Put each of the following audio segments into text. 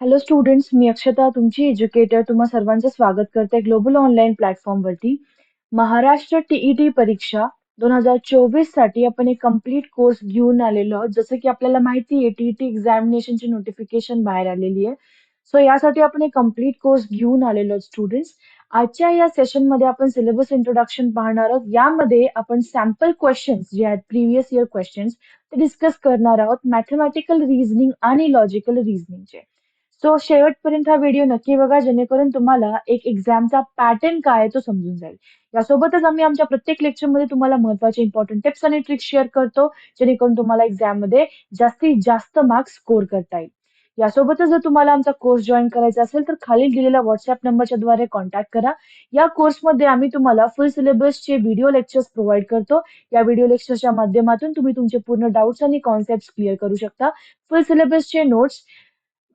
Hello students मी अक्षता तुमची educator तुम्हा सर्वांचं स्वागत करते ग्लोबल ऑनलाईन प्लॅटफॉर्मवरती महाराष्ट्र टीईटी परीक्षा दोन हजार चोवीससाठी आपण एक कंप्लीट कोर्स घेऊन आलेलो आहोत. जसं की आपल्याला माहिती आहे टीईटी एक्झामिनेशनची नोटिफिकेशन बाहेर आलेली आहे. सो यासाठी आपण एक कंप्लीट कोर्स घेऊन आलेलो आहोत स्टुडंट्स आजच्या या सेशनमध्ये आपण सिलेबस इंट्रोडक्शन पाहणार आहोत. यामध्ये आपण सॅम्पल क्वेश्चन्स जे आहेत प्रिव्हियस इयर क्वेश्चन्स ते डिस्कस करणार आहोत. मॅथमॅटिकल रिझनिंग आणि लॉजिकल रिझनिंगचे सो शेवटपर्यंत हा व्हिडिओ नक्की बघा जेणेकरून तुम्हाला एक एक्झामचा पॅटर्न काय आहे तो समजून जाईल. यासोबतच आम्ही आमच्या प्रत्येक लेक्चरमध्ये तुम्हाला महत्त्वाचे इम्पॉर्टंट टिप्स आणि ट्रिक्स शेअर करतो जेणेकरून तुम्हाला एक्झाममध्ये जास्तीत जास्त मार्क्स स्कोर करता येईल. यासोबतच जर तुम्हाला आमचा कोर्स जॉईन करायचा असेल तर खालील दिलेल्या व्हॉट्सअप नंबरच्या द्वारे कॉन्टॅक्ट करा. या कोर्समध्ये आम्ही तुम्हाला फुल सिलेबसचे व्हिडिओ लेक्चर्स प्रोव्हाइड करतो. या व्हिडिओ लेक्चर्सच्या माध्यमातून तुम्ही तुमचे पूर्ण डाऊट्स आणि कॉन्सेप्ट क्लिअर करू शकता. Full सिलेबसचे notes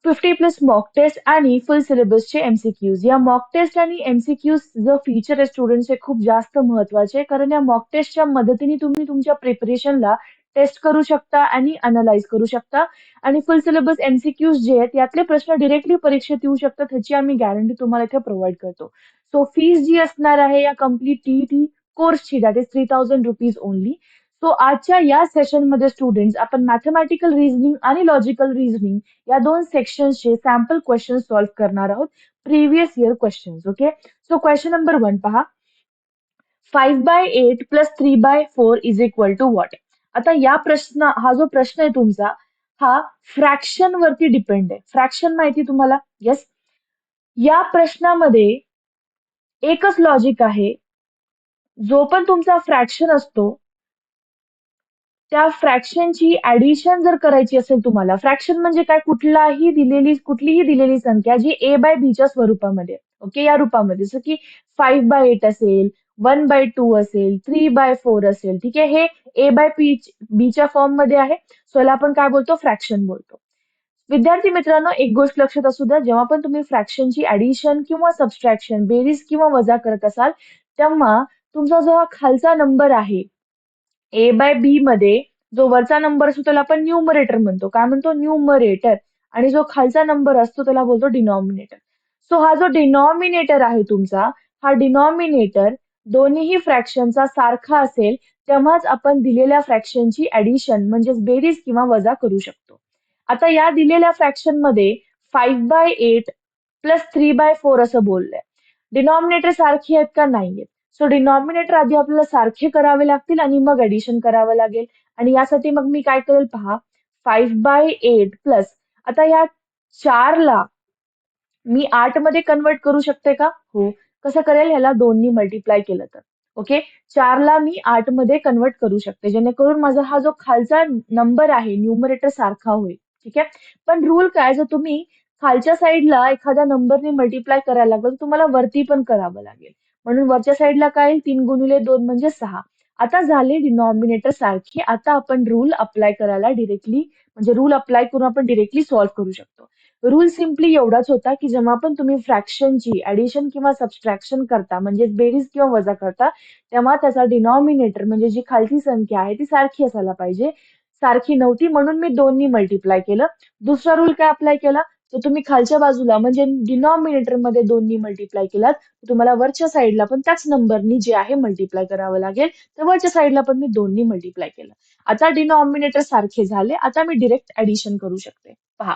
fifty plus mock test आणि फुल सिलेबसचे एमसीक्यूज या मॉक टेस्ट आणि एमसीक्यूज जो फीचर आहे स्टुडंट्स हे खूप जास्त महत्त्वाचे कारण या मॉक टेस्टच्या मदतीने तुम्ही तुमच्या प्रिपरेशनला टेस्ट करू शकता आणि अनालाइज करू शकता. आणि फुल सिलेबस एमसीक्यूज जे आहेत यातले प्रश्न डिरेक्टली परीक्षेत येऊ शकतात ह्याची आम्ही गॅरंटी तुम्हाला इथे प्रोव्हाइड करतो. सो फीस जी असणार आहे या कंप्लीट टीईटी कोर्सची that is three thousand rupees only so आजच्या या सेशनमध्ये स्टुडंट्स आपण मॅथमॅटिकल रिझनिंग आणि लॉजिकल रिझनिंग या दोन सेक्शन्सचे सॅम्पल क्वेश्चन सॉल्व्ह करणार आहोत previous year questions okay so question number one पहा. Five by eight plus three by four is equal to what आता या प्रश्न हा जो प्रश्न आहे तुमचा हा फ्रॅक्शन वरती डिपेंड आहे. फ्रॅक्शन माहिती तुम्हाला? येस या प्रश्नामध्ये एकच लॉजिक आहे. जो पण तुमचा फ्रॅक्शन असतो त्या फ्रॅक्शनची ऍडिशन जर करायची असेल तुम्हाला फ्रॅक्शन म्हणजे काय? कुठलाही दिलेली कुठलीही दिलेली संख्या जी ए बाय बीच्या स्वरूपामध्ये ओके या रूपामध्ये. जसं की फाईव्ह बाय एट असेल वन बाय टू असेल थ्री बाय फोर असेल ठीक आहे? हे ए बाय पी बीच्या फॉर्ममध्ये आहे. सो याला आपण काय बोलतो? फ्रॅक्शन बोलतो. विद्यार्थी मित्रांनो एक गोष्ट लक्षात असू द्या. जेव्हा पण तुम्ही फ्रॅक्शनची ऍडिशन किंवा सबस्ट्रॅक्शन बेरीज किंवा वजा करत असाल तेव्हा तुमचा जो हा खालचा नंबर आहे ए बाय बी मध्ये जो वरचा नंबर असतो त्याला आपण न्यूमरेटर म्हणतो. काय म्हणतो? न्यूमरेटर आणि जो खालचा नंबर असतो त्याला बोलतो डिनॉमिनेटर सो हा जो डिनॉमिनेटर आहे तुमचा हा डिनॉमिनेटर दोन्हीही फ्रॅक्शनचा सारखा असेल तेव्हाच आपण दिलेल्या फ्रॅक्शनची ऍडिशन म्हणजेच बेरीज किंवा वजा करू शकतो. आता या दिलेल्या फ्रॅक्शनमध्ये five by eight plus three by four असं बोललंय. डिनॉमिनेटर सारखी आहेत का? नाहीयेत. सो डिनॉमिनेटर आधी आपल्याला सारखे करावे लागतील आणि मग ऍडिशन करावं लागेल. आणि यासाठी मग मी काय करेल पहा फाईव्ह बाय एट प्लस आता या चारला मी आठमध्ये कन्वर्ट करू शकते का? हो. कसं करेल? ह्याला दोन्ही मल्टिप्लाय केलं तर. ओके चारला मी आठमध्ये कन्वर्ट करू शकते. जेणेकरून माझा हा जो खालचा नंबर आहे न्यूमरेटर सारखा होईल. ठीक आहे? पण रूल काय? जर तुम्ही खालच्या साईडला एखाद्या नंबरने मल्टिप्लाय करायला लागेल तुम्हाला वरती पण करावं लागेल. म्हणून वरच्या साईडला काय येईल? तीन गुणिले दोन म्हणजे सहा. आता झाले डिनॉमिनेटर सारखे. आता आपण रूल अप्लाय करायला डिरेक्टली म्हणजे रूल अप्लाय करून आपण डिरेक्टली सॉल्व्ह करू शकतो. रूल सिम्पली एवढाच होता की जेव्हा पण तुम्ही फ्रॅक्शनची ऍडिशन किंवा सबस्ट्रॅक्शन करता म्हणजे बेरीज किंवा वजा करता तेव्हा त्याचा डिनॉमिनेटर म्हणजे जी खालची संख्या आहे ती सारखी असायला पाहिजे. सारखी नव्हती म्हणून मी दोन्ही मल्टिप्लाय केलं. दुसरा रूल काय अप्लाय केला? तर तुम्ही खालच्या बाजूला म्हणजे डिनॉमिनेटरमध्ये दोन्ही मल्टिप्लाय केलात तुम्हाला वरच्या साईडला पण त्याच नंबरनी जे आहे मल्टिप्लाय करावं लागेल. तर वरच्या साईडला पण मी दोन्ही मल्टिप्लाय केलं. आता डिनॉमिनेटर सारखे झाले आता मी डिरेक्ट ऍडिशन करू शकते. पहा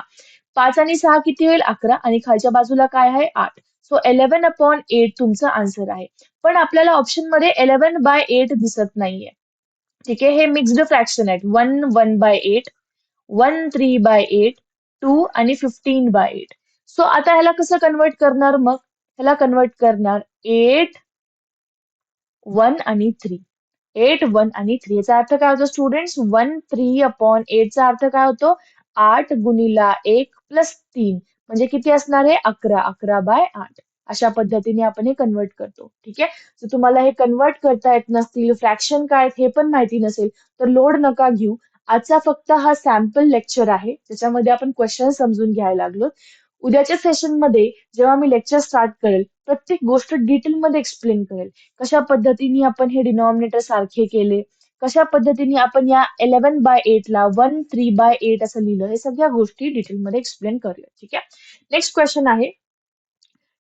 पाच आणि सहा किती होईल? अकरा आणि खालच्या बाजूला काय आहे? आठ. सो इलेव्हन अपॉन एट तुमचा आन्सर आहे. पण आपल्याला ऑप्शनमध्ये इलेव्हन बाय एट दिसत नाहीये. ठीक आहे? हे मिक्स्ड फ्रॅक्शन आहेत. One one by eight one three by eight two आणि फिफ्टीन बाय एट सो आता ह्याला कसं कन्वर्ट करणार मग? ह्याला कन्वर्ट करणार एट वन आणि थ्री एट वन आणि थ्री याचा अर्थ काय होतो स्टुडंट्स वन थ्री अपॉन एटचा अर्थ काय होतो? आठ गुणिला एक प्लस तीन. म्हणजे किती असणार आहे? अकरा. अकरा बाय आठ. अशा पद्धतीने आपण हे कन्वर्ट करतो. ठीक आहे? जर तुम्हाला हे कन्वर्ट करता येत नसतील फ्रॅक्शन काय हे पण माहिती नसेल तर लोड नका घेऊ. आजचा फक्त हा सॅम्पल लेक्चर आहे. ज्याच्यामध्ये आपण क्वेश्चन समजून घ्यायला लागलो. उद्याच्या सेशनमध्ये जेव्हा मी लेक्चर स्टार्ट करेल प्रत्येक गोष्ट डिटेलमध्ये एक्सप्लेन करेल. कशा पद्धतीने आपण हे डिनॉमिनेटर सारखे केले? कशा पद्धतीने आपण या इलेव्हन बाय एट ला वन थ्री बाय एट असं लिहिलं हे सगळ्या गोष्टी डिटेलमध्ये एक्सप्लेन करूया. ठीक आहे? नेक्स्ट क्वेश्चन आहे.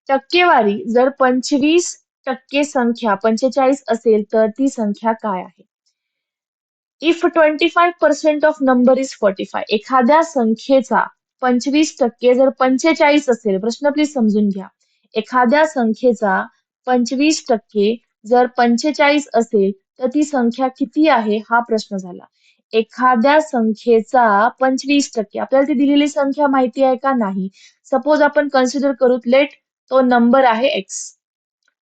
टक्केवारी जर पंचवीस टक्के संख्या पंचेचाळीस असेल तर ती संख्या काय आहे? If twenty five percent of number is forty five एखाद्या संख्येचा पंचवीस टक्के जर पंचेचाळीस असेल प्रश्न प्लीज समजून घ्या. एखाद्या संख्येचा पंचवीस टक्के जर पंचेचाळीस असेल तर ती संख्या किती आहे हा प्रश्न झाला. एखाद्या संख्येचा पंचवीस टक्के आपल्याला ती दिलेली संख्या माहिती आहे का नाही? सपोज आपण कन्सिडर करू लेट तो नंबर आहे एक्स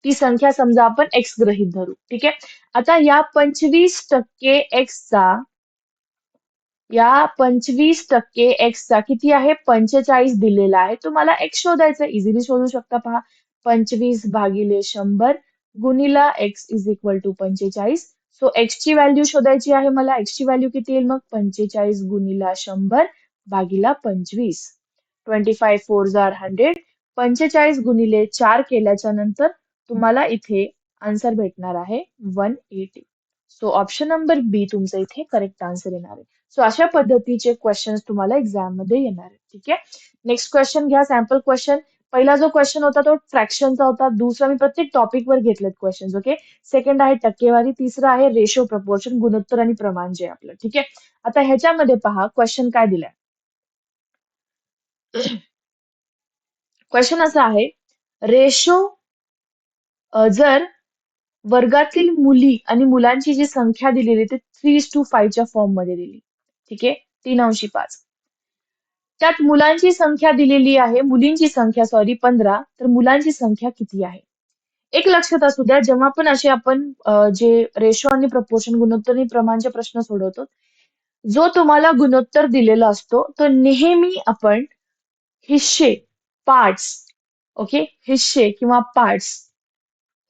ती संख्या समजा आपण एक्स ग्रहित धरू. ठीक आहे? आता या पंचवीस टक्के एक्सचा या पंचवीस टक्के एक्सचा किती आहे? पंचेचाळीस दिलेला आहे. तुम्हाला एक्स शोधायचा इझिली शोधू शकता पहा. पंचवीस भागिले शंभर गुणिला एक्स इज इक्वल टू पंचेचाळीस. सो एक्सची व्हॅल्यू शोधायची आहे मला. एक्सची व्हॅल्यू किती येईल मग? पंचेचाळीस गुणिला शंभर भागिला पंचवीस. ट्वेंटी फाय फोर जार हंड्रेड पंचेचाळीस गुणिले चार केल्याच्यानंतर तुम्हाला इथे आन्सर भेटणार आहे one eighty so option number B तुमचं इथे करेक्ट आन्सर येणार आहे. सो अशा पद्धतीचे क्वेश्चन तुम्हाला एक्झाममध्ये येणार आहे ठीक आहे? नेक्स्ट क्वेश्चन घ्या सॅम्पल क्वेश्चन पहिला जो क्वेश्चन होता तो फ्रॅक्शनचा होता. दुसरा मी प्रत्येक टॉपिक वर घेतलेत क्वेश्चन ओके सेकंड आहे टक्केवारी तिसरा आहे रेशो प्रपोर्शन गुणोत्तर आणि प्रमाण जे आपलं ठीक आहे? आता ह्याच्यामध्ये पहा क्वेश्चन काय दिलाय? क्वेश्चन असा आहे रेशो जर वर्गातील मुली आणि मुलांची जी संख्या दिलेली ती थ्री टू फाईव्हच्या फॉर्ममध्ये दिली. ठीक आहे? तीन अंशी पाच. त्यात मुलांची संख्या दिलेली आहे मुलींची संख्या सॉरी पंधरा. तर मुलांची संख्या किती आहे? एक लक्षात असू द्या जेव्हा पण असे आपण जे रेशो आणि प्रपोर्शन गुणोत्तर आणि प्रमाणचे प्रश्न सोडवतो जो तुम्हाला गुणोत्तर दिलेला असतो तो नेहमी आपण हिस्से पार्ट्स ओके हिस्से किंवा पार्ट्स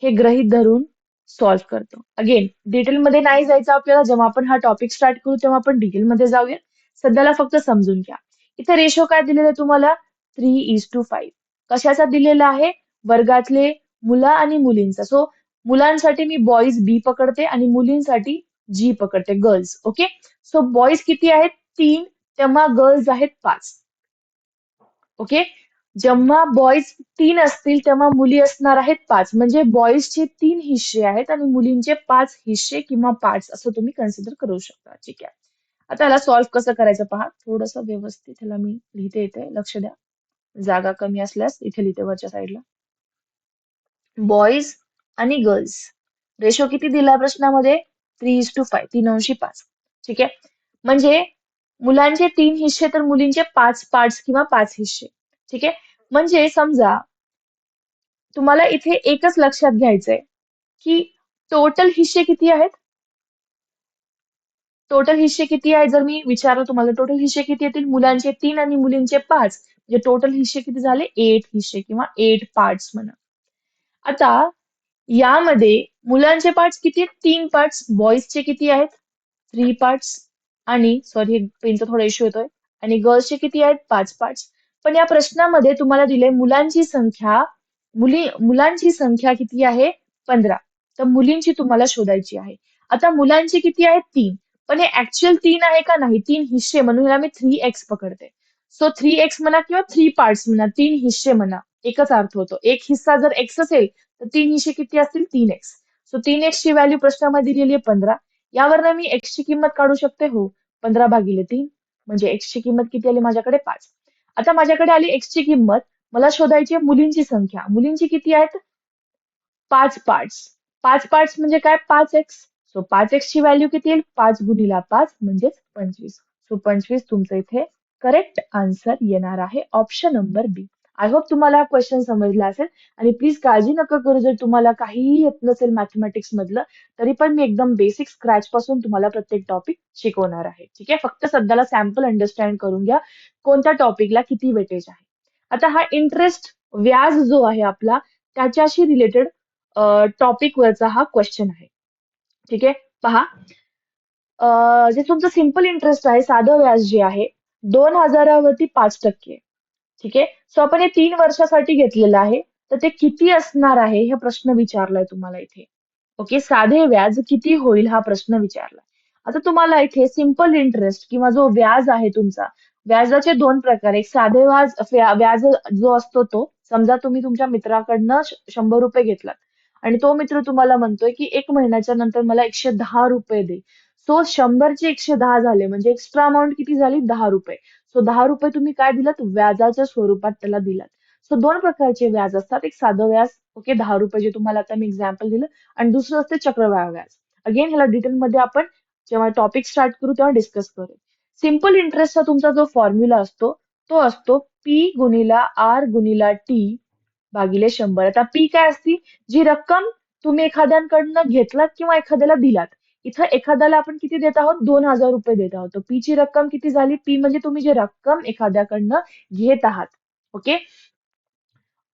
हे ग्रहित धरून सॉल्व्ह करतो. अगेन डिटेलमध्ये नाही जायचं आपल्याला. जेव्हा आपण हा टॉपिक स्टार्ट करू तेव्हा आपण डिटेलमध्ये जाऊया. सध्याला फक्त समजून घ्या. इथे रेशो काय दिलेला आहे तुम्हाला? थ्री इज टू फाईव्ह कशाचा दिलेला आहे? वर्गातले मुलं आणि मुलींचा. सो मुलांसाठी मी बॉईज बी पकडते आणि मुलींसाठी जी पकडते गर्ल्स ओके सो बॉईज किती आहेत? तीन. तेव्हा गर्ल्स आहेत पाच. ओके जेव्हा बॉईज तीन असतील तेव्हा मुली असणार आहेत पाच. म्हणजे बॉईजचे तीन हिस्से आहेत आणि मुलींचे पाच हिस्से किंवा पार्ट्स असं तुम्ही कन्सिडर करू शकता. ठीक आहे? आता याला सॉल्व्ह कसं करायचं पहा? थोडस व्यवस्थित ह्याला मी लिहिते येते लक्ष द्या. जागा कमी असल्यास इथे लिहिते वरच्या साईडला बॉईज आणि गर्ल्स रेशो किती दिला प्रश्नामध्ये? थ्री इज टू फाय तीन अंशी पाच. ठीक आहे? म्हणजे मुलांचे तीन हिस्से तर मुलींचे पाच पार्ट्स किंवा पाच हिस्से. ठीक आहे? म्हणजे समजा तुम्हाला इथे एकच लक्षात घ्यायचंय की टोटल हिस्से किती आहेत? टोटल हिस्से किती आहे? जर मी विचारलं तुम्हाला टोटल हिस्से किती येतील? मुलांचे तीन आणि मुलींचे पाच. म्हणजे टोटल हिस्से किती झाले? एट हिस्से किंवा एट पार्ट्स म्हणा. आता यामध्ये मुलांचे पार्ट्स किती आहेत? तीन पार्ट्स बॉईजचे किती आहेत? थ्री पार्ट्स आणि सॉरी पेनचा थोडा इश्यू येतोय. आणि गर्ल्सचे किती आहेत? पाच पार्ट्स पण या प्रश्नामध्ये तुम्हाला दिले मुलांची संख्या मुली मुलांची संख्या किती आहे? पंधरा. तर मुलींची तुम्हाला शोधायची आहे. आता मुलांची किती आहे? तीन. पण हे ऍक्च्युअल तीन आहे का नाही? तीन हिस्से म्हणून मी थ्री एक्स पकडते. सो थ्री एक्स म्हणा किंवा थ्री पार्ट्स म्हणा तीन हिस्से म्हणा एकच अर्थ होतो. एक हिस्सा जर एक्स असेल तर तीन हिस्से किती असतील? तीन एक्स सो तीन एक्स ची व्हॅल्यू प्रश्नामध्ये दिलेली आहे पंधरा. यावरनं मी एक्स ची किंमत काढू शकते? हो. पंधरा भागिले तीन. म्हणजे एक्स ची किंमत किती आली? माझ्याकडे पाच. आता माझ्याकडे आली एक्स ची किंमत. मला शोधायची आहे मुलींची संख्या. मुलींची किती आहेत? पाच पार्ट्स पाच पार्ट्स म्हणजे काय? पाच एक्स सो पाच एक्स ची व्हॅल्यू किती येईल? पाच गुणिला पाच म्हणजेच पंचवीस. सो पंचवीस तुमचं इथे करेक्ट आन्सर येणार आहे. Option number B I hope तुम्हाला हा क्वेश्चन समजला असेल. आणि प्लीज काळजी नका करू जर तुम्हाला काहीही येत नसेल मॅथमॅटिक्स मधलं तरी पण मी एकदम बेसिक स्क्रॅच पासून तुम्हाला प्रत्येक टॉपिक शिकवणार आहे. ठीक आहे? फक्त सध्याला सॅम्पल अंडरस्टँड करून घ्या कोणत्या टॉपिकला किती वेटेज आहे. आता हा इंटरेस्ट व्याज जो आहे आपला त्याच्याशी रिलेटेड टॉपिक वरचा हा क्वेश्चन आहे. ठीक आहे? पहा. जे तुमचं सिंपल इंटरेस्ट आहे साधं व्याज जे आहे दोन हजारावरती पाच टक्के. ठीक आहे? सो आपण हे तीन वर्षासाठी घेतलेलं आहे. तर ते किती असणार आहे? हे प्रश्न विचारलाय तुम्हाला इथे. ओके साधे व्याज किती होईल हा प्रश्न विचारला. आता तुम्हाला इथे सिंपल इंटरेस्ट किंवा जो व्याज आहे तुमचा व्याजाचे दोन प्रकार. एक साधे व्याज व्याज जो असतो तो समजा तुम्ही तुमच्या मित्राकडनं शंभर रुपये घेतलात. आणि तो मित्र तुम्हाला म्हणतोय की एक महिन्याच्या नंतर मला एकशे दहा रुपये दे. सो शंभरचे एकशे दहा झाले. म्हणजे एक्स्ट्रा अमाऊंट किती झाली? दहा रुपये. सो दहा रुपये तुम्ही काय दिलात? व्याजाच्या स्वरूपात त्याला दिलात. सो दोन प्रकारचे व्याज असतात. एक साधं व्याज ओके दहा रुपये जे तुम्हाला आता मी एक्झाम्पल दिलं. आणि दुसरं असते चक्रवाढ व्याज. अगेन ह्याला डिटेलमध्ये आपण जेव्हा टॉपिक स्टार्ट करू तेव्हा डिस्कस करू सिंपल इंटरेस्टचा तुमचा जो फॉर्म्युला असतो तो असतो पी गुणिला आर गुणिला टी भागिले शंभर. आता पी काय असती? जी रक्कम तुम्ही एखाद्याकडनं घेतलात किंवा एखाद्याला दिलात इथं एखाद्याला आपण किती देत आहोत? दोन हजार रुपये देत आहोत. पी ची रक्कम किती झाली? पी म्हणजे तुम्ही जी रक्कम एखाद्याकडनं घेत आहात. ओके?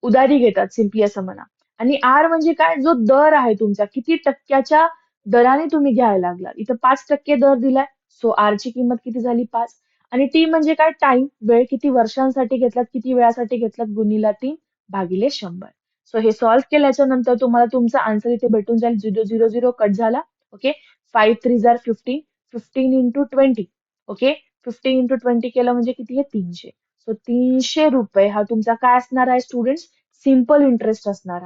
उधारी घेतात सिम्पली असं म्हणा. आणि आर म्हणजे काय? जो दर आहे तुमचा किती टक्क्याच्या दराने तुम्ही घ्यायला लागला इथं पाच टक्के दर दिलाय. सो आर ची किंमत किती झाली? पाच. आणि टी म्हणजे काय? टाइम वेळ किती वर्षांसाठी घेतलात? किती वेळासाठी घेतलात? गुन्हेला तीन भागिले शंभर. सो हे सॉल्व्ह केल्याच्यानंतर तुम्हाला तुमचा आन्सर इथे भेटून जाईल. झिरो झिरो झिरो कट झाला. Okay? Five three jar fifteen fifteen into twenty okay fifteen into twenty केलं म्हणजे किती आहे? तीनशे. सो तीनशे रुपये हा तुमचा काय असणार आहे स्टुडंट्स सिंपल इंटरेस्ट असणार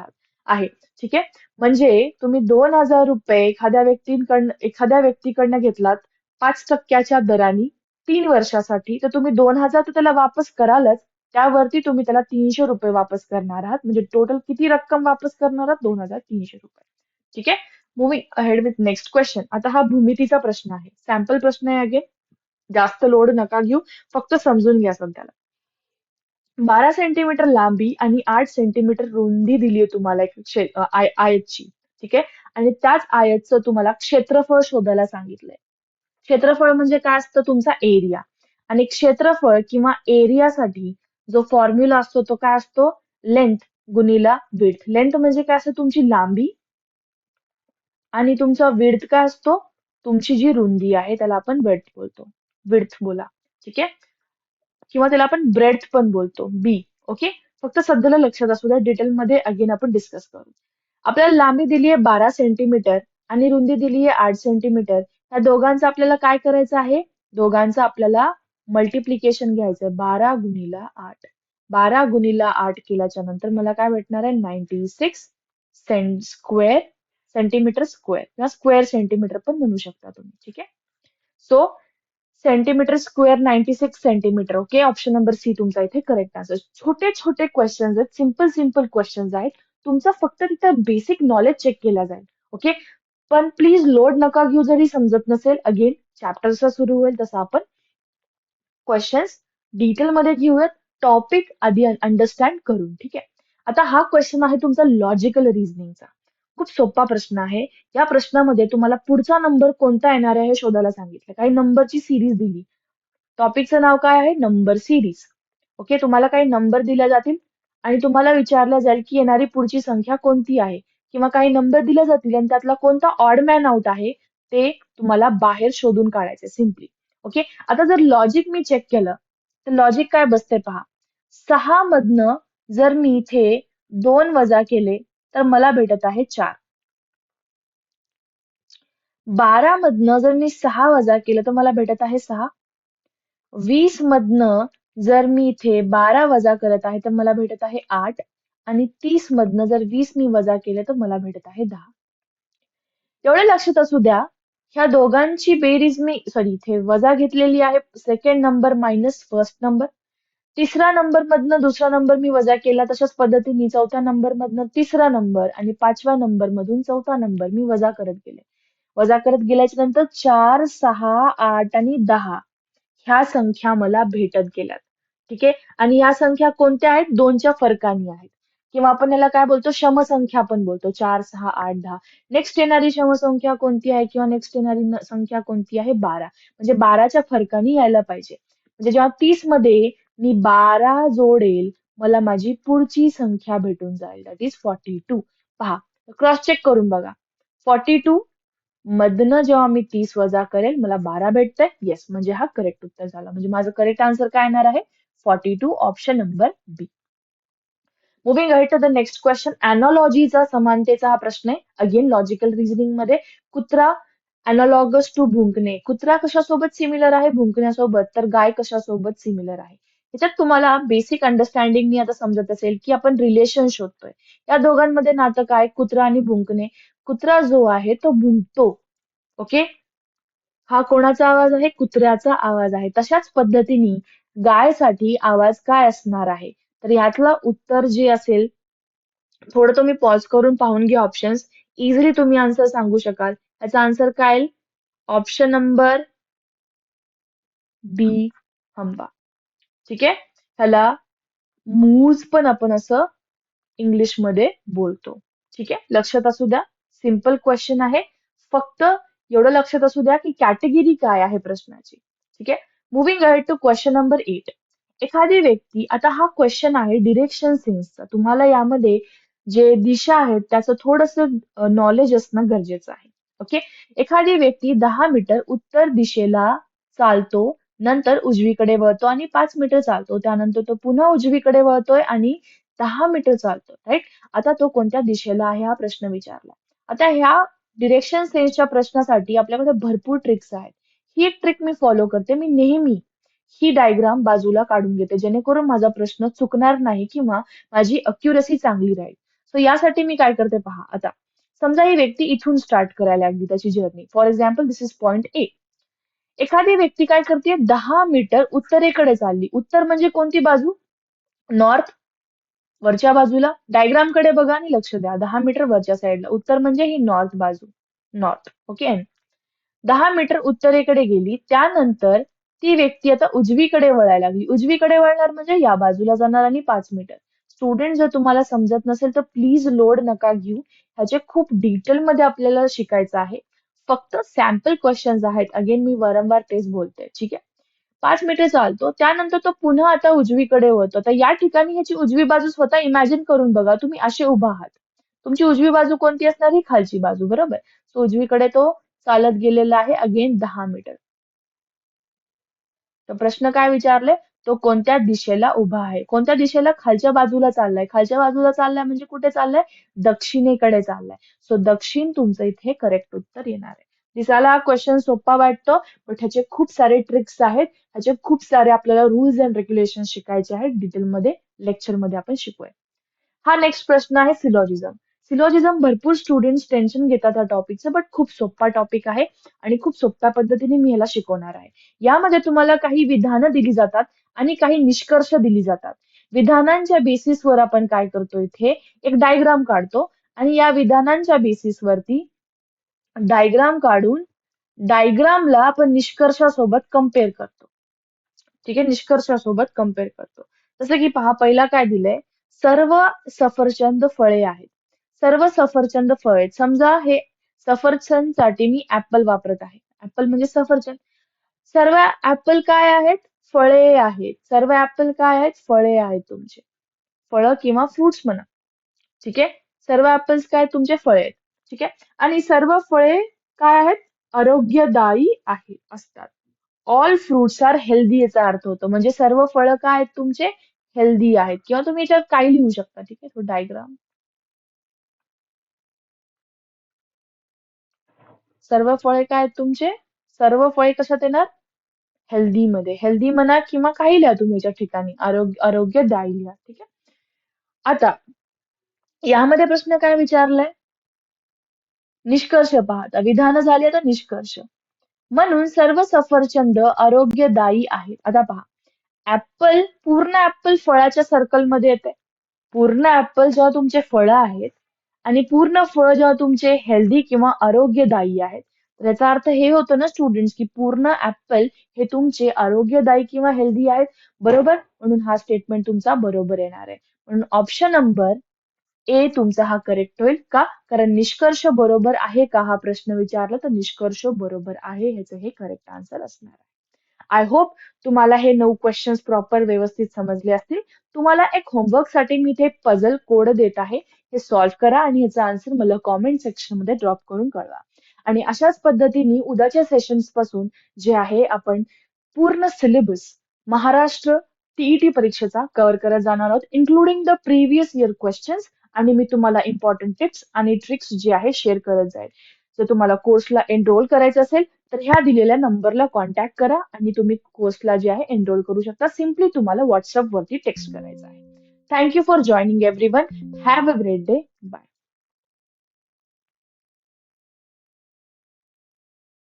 आहे. ठीक आहे? म्हणजे तुम्ही दोन हजार रुपये एखाद्या व्यक्तीकडनं एखाद्या व्यक्तीकडनं घेतलात पाच टक्क्याच्या दराने तीन वर्षासाठी तर तुम्ही दोन हजार तर त्याला वापस करालच. त्यावरती तुम्ही त्याला तीनशे रुपये वापस करणार आहात. म्हणजे टोटल किती रक्कम वापस करणार आहात? दोन हजार तीनशे रुपये. ठीक आहे? Moving ahead with next question आता हा भूमितीचा प्रश्न आहे. सॅम्पल प्रश्न आहे अगेन जास्त लोड नका घेऊ. फक्त समजून घ्या सध्याला बारा सेंटीमीटर लांबी आणि आठ सेंटीमीटर रुंदी दिली आहे तुम्हाला एक आय- आयतची. ठीक आहे? आणि त्याच आयतचं तुम्हाला क्षेत्रफळ शोधायला सांगितलंय. क्षेत्रफळ म्हणजे काय असतं? तुमचा एरिया आणि क्षेत्रफळ किंवा एरियासाठी जो फॉर्म्युला असतो तो काय असतो? लेंथ गुणिला विड्थ लेंथ म्हणजे काय असतं? तुमची लांबी. आणि तुमचा विड्थ काय असतो? तुमची जी रुंदी आहे त्याला आपण वेड्थ बोलतो. विड्थ बोला. ठीक आहे? किंवा त्याला आपण ब्रेथ पण बोलतो. बी ओके फक्त सध्याला लक्षात असू द्या. डिटेलमध्ये अगेन आपण डिस्कस करू. आपल्याला लांबी दिली आहे बारा सेंटीमीटर आणि रुंदी दिली आहे आठ सेंटीमीटर या दोघांचं आपल्याला काय करायचं आहे? दोघांचं आपल्याला मल्टिप्लिकेशन घ्यायचं बारा गुणिला आठ. बारा गुणिला आठ केल्याच्यानंतर मला काय भेटणार आहे? Ninety six cent square centimetre square किंवा स्क्वेअर सेंटीमीटर पण म्हणू शकता तुम्ही ठीक आहे? So centimetre square ninety six centimetre okay option number C तुमचा इथे करेक्ट आन्सर छोटे छोटे क्वेश्चन आहेत सिंपल सिंपल क्वेश्चन आहेत. तुमचा फक्त तिथं बेसिक नॉलेज चेक केला जाईल ओके पण प्लीज लोड नका घेऊ जरी समजत नसेल. अगेन चॅप्टर जसा सुरू होईल तसा आपण क्वेश्चन्स डिटेलमध्ये घेऊयात. टॉपिक आधी अंडरस्टँड करून ठीक आहे? आता हा क्वेश्चन आहे तुमचा लॉजिकल रिझनिंगचा खूप सोपा प्रश्न आहे. या प्रश्नामध्ये तुम्हाला पुढचा नंबर कोणता येणार आहे हे शोधायला सांगितलं. काही नंबरची सिरीज दिली. टॉपिकचं नाव काय आहे? नंबर सिरीज ओके तुम्हाला काही नंबर दिल्या जातील आणि तुम्हाला विचारलं जाईल की येणारी पुढची संख्या कोणती आहे? किंवा काही नंबर दिल्या जातील आणि त्यातला कोणता ऑड मॅन आउट आहे ते तुम्हाला बाहेर शोधून काढायचे सिम्पली ओके आता जर लॉजिक मी चेक केलं तर लॉजिक काय बसते पहा. सहा मधनं जर मी इथे दोन वजा केले तर मला भेटत आहे चार. बारा मधनं जर मी सहा वजा केलं तर मला भेटत आहे सहा. वीस मधनं जर मी इथे बारा वजा करत आहे तर मला भेटत आहे आठ. आणि तीस मधनं जर वीस मी वजा केलं तर मला भेटत आहे दहा. एवढे लक्षात असू द्या ह्या दोघांची बेरीज मी सॉरी इथे वजा घेतलेली आहे. Second number minus first number तिसरा नंबर मधनं दुसरा नंबर मी वजा केला तशाच पद्धतीने चौथ्या नंबर मधनं तिसरा नंबर आणि पाचव्या नंबर मधून चौथा नंबर मी वजा करत गेले. वजा करत गेल्याच्यानंतर चार सहा आठ आणि दहा ह्या संख्या मला भेटत गेल्यात. ठीक आहे? आणि ह्या संख्या कोणत्या आहेत? दोनच्या फरकाने आहेत. किंवा आपण याला काय बोलतो? समसंख्या पण बोलतो. चार सहा आठ दहा. नेक्स्ट येणारी समसंख्या कोणती आहे? किंवा नेक्स्ट येणारी संख्या कोणती आहे? बारा. म्हणजे बाराच्या फरकाने यायला पाहिजे. म्हणजे जेव्हा तीसमध्ये मी बारा जोडेल मला माझी पुढची संख्या भेटून जाईल. दॅट इज फॉर्टी टू पहा क्रॉस चेक करून बघा. फॉर्टी टू मधनं जेव्हा मी तीस वजा करेल मला बारा भेटतंय. येस म्हणजे हा करेक्ट उत्तर झाला. म्हणजे माझं करेक्ट आन्सर काय येणार आहे? Forty two option number B moving ahead to the next question अॅनॉलॉजीचा समानतेचा हा प्रश्न आहे. अगेन लॉजिकल रिझनिंगमध्ये कुत्रा अॅनॉलॉगस टू भुंकणे. कुत्रा कशासोबत सिमिलर आहे? भुंकण्यासोबत. तर गाय कशासोबत सिमिलर आहे? त्याच्यात तुम्हाला बेसिक अंडरस्टँडिंग आता समजत असेल की आपण रिलेशन शोधतोय. या दोघांमध्ये नातं काय? कुत्रा आणि भुंकणे. कुत्रा जो आहे तो भुंकतो. ओके हा कोणाचा आवाज आहे? कुत्र्याचा आवाज आहे. तशाच पद्धतीने गायसाठी आवाज काय असणार आहे? तर यातलं उत्तर जे असेल थोडं तुम्ही पॉज करून पाहून घ्या ऑप्शन्स इझिली तुम्ही आन्सर सांगू शकाल. याचा आन्सर काय ऑप्शन नंबर बी हंबा. ठीक आहे? ह्याला मूज पण आपण असं इंग्लिशमध्ये बोलतो. ठीक आहे? लक्षात असू द्या. सिंपल क्वेश्चन आहे. फक्त एवढं लक्षात असू द्या की कॅटेगरी काय आहे प्रश्नाची. ठीक आहे? Moving ahead to question number eight एखादी व्यक्ती आता हा क्वेश्चन आहे डिरेक्शन सेन्सचा तुम्हाला यामध्ये जे दिशा आहेत त्याचं थोडस नॉलेज असणं गरजेचं आहे. ओके? एखादी व्यक्ती दहा मीटर उत्तर दिशेला चालतो नंतर उजवीकडे वळतो आणि पाच मीटर चालतो. त्यानंतर तो पुन्हा उजवीकडे वळतोय आणि दहा मीटर चालतो. राईट आता तो कोणत्या दिशेला आहे हा प्रश्न विचारला. आता ह्या डिरेक्शन सेन्सच्या प्रश्नासाठी आपल्याकडे भरपूर ट्रिक्स आहेत. ही एक ट्रिक मी फॉलो करते. मी नेहमी ही डायग्राम बाजूला काढून घेते. जेणेकरून माझा प्रश्न चुकणार नाही किंवा माझी अक्युरसी चांगली राहील. सो यासाठी मी काय करते पहा. आता समजा ही व्यक्ती इथून स्टार्ट करायला लागली त्याची journey for example this is point A एखादी व्यक्ती काय करते? दहा मीटर उत्तरेकडे चालली. उत्तर म्हणजे कोणती बाजू? नॉर्थ वरच्या बाजूला. डायग्रामकडे बघा आणि लक्ष द्या. दहा मीटर वरच्या साईडला उत्तर म्हणजे ही नॉर्थ बाजू. नॉर्थ ओके दहा मीटर उत्तरेकडे गेली. त्यानंतर ती व्यक्ती आता उजवीकडे वळायला लागली. उजवीकडे वळणार म्हणजे या बाजूला जाणार आणि पाच मीटर. स्टुडंट जर तुम्हाला समजत नसेल तर प्लीज लोड नका घेऊ. ह्याचे खूप डिटेल मध्ये आपल्याला शिकायचं आहे. फक्त सॅम्पल क्वेश्चन्स आहेत. अगेन मी वारंवार तेच बोलते. ठीक आहे? पाच मीटर चालतो. त्यानंतर तो पुन्हा आता उजवीकडे होतो तर या ठिकाणी ह्याची उजवी बाजू स्वतः इमॅजिन करून बघा. तुम्ही असे उभा आहात. तुमची उजवी बाजू कोणती असणार? ही खालची बाजू. बरोबर? सो उजवीकडे तो चालत गेलेला आहे. अगेन दहा मीटर तर प्रश्न काय विचारले? तो कोणत्या दिशेला उभा आहे? कोणत्या दिशेला खालच्या बाजूला चाललाय? खालच्या बाजूला चाललाय म्हणजे कुठे चाललाय? दक्षिणेकडे चाललाय. सो दक्षिण तुमचं इथे करेक्ट उत्तर येणार आहे. दिसायला हा क्वेश्चन सोपा वाटतो पण ह्याचे खूप सारे ट्रिक्स आहेत. ह्याचे खूप सारे आपल्याला रुल्स अँड रेग्युलेशन शिकायचे आहेत. डिटेलमध्ये लेक्चरमध्ये आपण शिकूया. हा नेक्स्ट प्रश्न आहे सिलॉजिझम सिलॉजिझम भरपूर स्टुडंट्स टेन्शन घेतात या टॉपिकचं बट खूप सोपा टॉपिक आहे आणि खूप सोप्या पद्धतीने मी ह्याला शिकवणार आहे. यामध्ये तुम्हाला काही विधानं दिली जातात आणि काही निष्कर्ष दिली जातात. विधानांच्या बेसिसवर आपण काय करतो इथे? एक डायग्राम काढतो आणि या विधानांच्या बेसिसवरती डायग्राम काढून डायग्रामला आपण निष्कर्षासोबत कंपेअर करतो. ठीक आहे? निष्कर्षासोबत कंपेअर करतो. जसं की पहा पहिला काय दिलंय? सर्व सफरचंद फळे आहेत. सर्व सफरचंद फळे आहेत. समजा हे सफरचंदसाठी मी ऍपल वापरत आहे. ऍपल म्हणजे सफरचंद. सर्व ऍपल काय आहेत? फळे आहेत. सर्व ऍपल काय आहेत? फळे आहेत तुमचे. फळं किंवा फ्रुट्स म्हणा. ठीक आहे? सर्व ऍपल्स काय तुमचे फळे आहेत. ठीक आहे? आणि सर्व फळे काय आहेत? आरोग्यदायी आहे. असतात. ऑल फ्रुट्स आर हेल्दी याचा अर्थ होतो. म्हणजे सर्व फळं काय आहेत तुमचे? हेल्दी आहेत. किंवा तुम्ही याच्यात काही लिहू शकता. ठीक आहे? तो डायग्राम सर्व फळे काय आहेत तुमचे? सर्व फळे कशात येणार? हेल्दी मध्ये. हेल्दी म्हणा किंवा काही लिहा तुम्ही याच्या ठिकाणी आरोग्य आरोग्यदायी लिहा ठीक आहे? आता यामध्ये प्रश्न काय विचारलाय? निष्कर्ष पाहता. विधान झाली आता निष्कर्ष. म्हणून सर्व सफरचंद आरोग्यदायी आहेत. आता पहा. ऍपल पूर्ण ऍपल फळाच्या सर्कलमध्ये येते पूर्ण ऍपल जेव्हा तुमचे फळं आहेत आणि पूर्ण फळ जेव्हा तुमचे हेल्दी किंवा आरोग्यदायी आहेत तर याचा अर्थ हे होतं ना स्टुडंट्स की पूर्ण ऍपल हे तुमचे आरोग्यदायी किंवा हेल्दी आहेत बरोबर? म्हणून हा स्टेटमेंट तुमचा बरोबर येणार आहे. म्हणून ऑप्शन नंबर ए तुमचा हा करेक्ट होईल का? कारण निष्कर्ष बरोबर आहे का हा प्रश्न विचारला तर निष्कर्ष बरोबर आहे ह्याचं हे करेक्ट आन्सर असणार आहे. आय होप तुम्हाला हे नऊ क्वेश्चन्स प्रॉपर व्यवस्थित समजले असतील. तुम्हाला एक होमवर्कसाठी मी इथे पझल कोड देत आहे. हे सॉल्व्ह करा आणि ह्याचा आन्सर मला कॉमेंट सेक्शनमध्ये ड्रॉप करून कळवा. आणि अशाच पद्धतीने उद्याच्या सेशन्सपासून जे आहे आपण पूर्ण सिलेबस महाराष्ट्र टीईटी परीक्षेचा कव्हर करत जाणार आहोत including the previous year questions आणि मी तुम्हाला इम्पॉर्टंट टिप्स आणि ट्रिक्स जे आहे शेअर करत जाईल. जर तुम्हाला कोर्सला एनरोल करायचं असेल तर ह्या दिलेल्या नंबरला कॉन्टॅक्ट करा आणि तुम्ही कोर्सला जे आहे एनरोल करू शकता. सिम्पली तुम्हाला व्हॉट्सअप वरती टेक्स्ट करायचं आहे. Thank you for joining everyone have a great day